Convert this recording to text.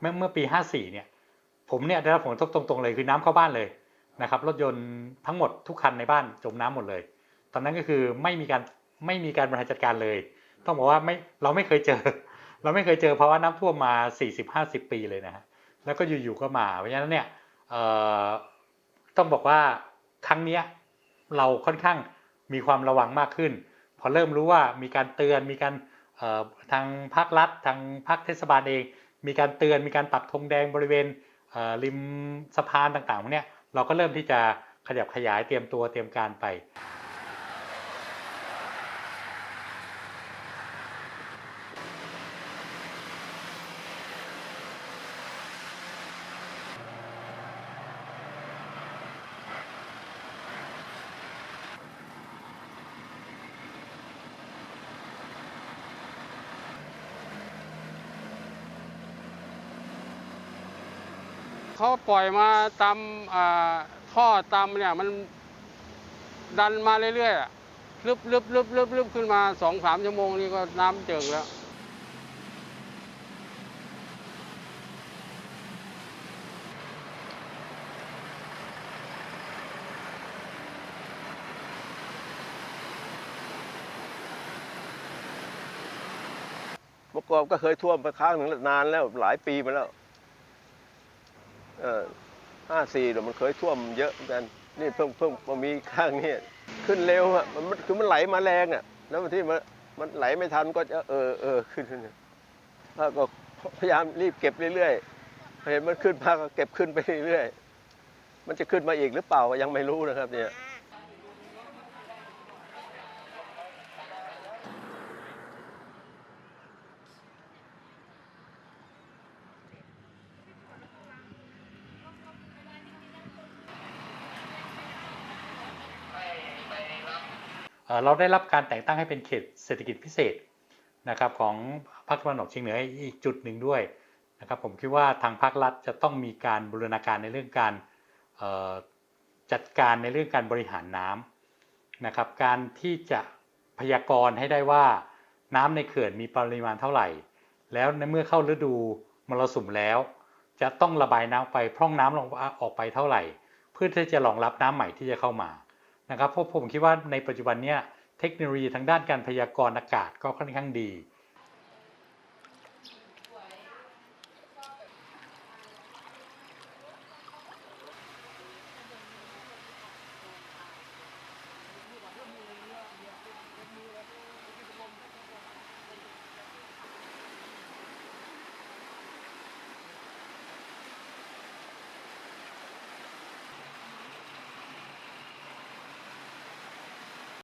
เมื่อเมื่อปี 54 เนี่ย ผมเนี่ยได้รับผลกระทบตรงๆเลยคือน้ำเข้าบ้านเลยนะครับรถยนต์ทั้งหมดทุกคันในบ้านจมน้ำหมดเลย ตอนนั้นก็คือไม่มีการไม่มีการบริหารจัดการเลย ต้องบอกว่าไม่เราไม่เคยเจอ เราไม่เคยเจอภาวะน้ำท่วมมา 40-50 ปีเลยนะฮะแล้วก็อยู่ๆก็มาเพราะฉะนั้นเนี่ยต้องบอกว่าครั้งนี้เราค่อนข้างมีความระวังมากขึ้น พอเริ่มรู้ว่ามีการเตือนมีการทางภาครัฐ ทางภาคเทศบาลเอง มีการเตือนมีการปักธงแดงบริเวณริมสะพานต่างๆพวกเนี้ยเราก็เริ่มที่จะขยับขยายเตรียมตัวเตรียมการไป เขาปล่อยมาตามอ่าท่อตามเนี่ยมันดันมาเรื่อยๆอะลึบลึบลึบลึบลึบขึ้นมาสองสามชั่วโมงนี่ก็น้ำเจิ่งแล้วเมื่อก่อนก็เคยท่วมไปครั้งหนึ่งนานแล้วหลายปีมาแล้ว ห้าสี่เดี๋ยวมันเคยท่วมเยอะเหมือนกันนี่เพิ่งเพิ่งมามีข้างนี้ขึ้นเร็วอะมันมันคือมันไหลมาแรงอะแล้วบางที่มันมันไหลไม่ทันก็จะเออเออขึ้นขึ้นแล้วก็พยายามรีบเก็บเรื่อยๆพอเห็นมันขึ้นมาก็เก็บขึ้นไปเรื่อยๆมันจะขึ้นมาอีกหรือเปล่ายังไม่รู้นะครับเนี่ย เราได้รับการแต่งตั้งให้เป็นเขตเศรษฐกิจพิเศษนะครับของภาคตะวันออกเฉียงเหนืออีกจุดหนึ่งด้วยนะครับผมคิดว่าทางภาครัฐจะต้องมีการบูรณาการในเรื่องการจัดการในเรื่องการบริหารน้ำนะครับการที่จะพยากรณ์ให้ได้ว่าน้ำในเขื่อนมีปริมาณเท่าไหร่ แล้วในเมื่อเข้าฤดูมรสุมแล้ว จะต้องระบายน้ำไปพร่องน้ำลงออกไปเท่าไหร่ เพื่อที่จะรองรับน้ำใหม่ที่จะเข้ามา นะครับเพราะผมคิดว่าในปัจจุบันเนี้ยเทคโนโลยีทางด้านการพยากรณ์อากาศก็ค่อนข้างดี